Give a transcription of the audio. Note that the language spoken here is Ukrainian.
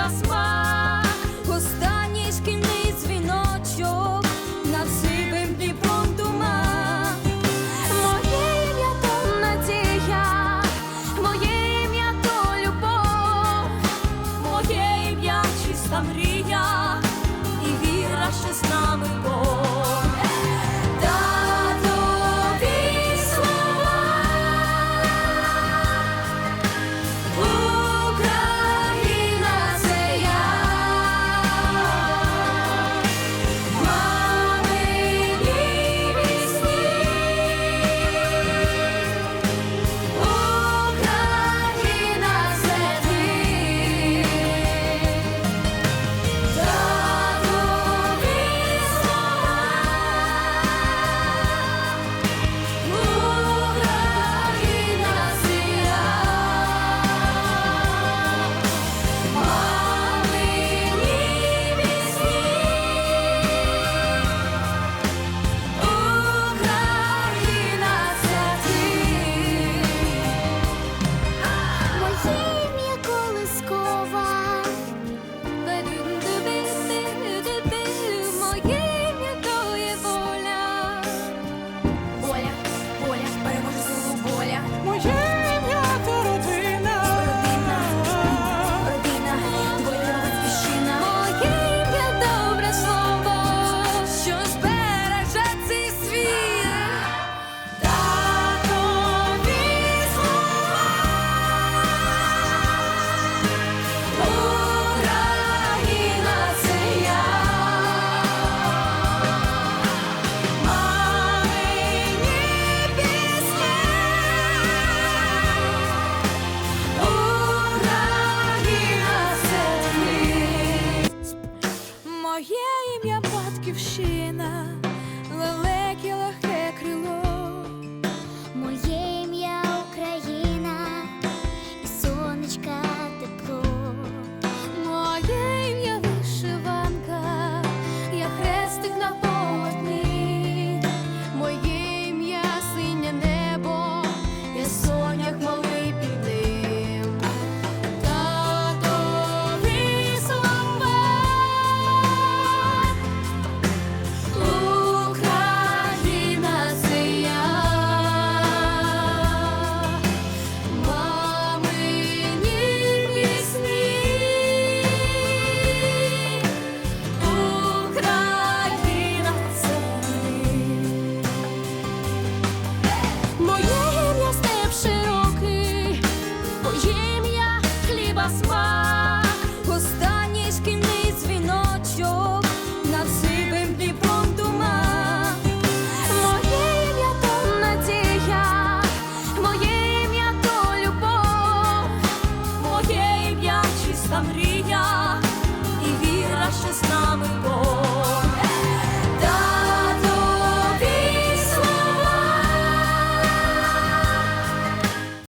басма, останній дзвіночок на всім піпом дума. Моє ім'я то надія, моє то любов, моє ім'я чиста мрія, і віра, ще з нами.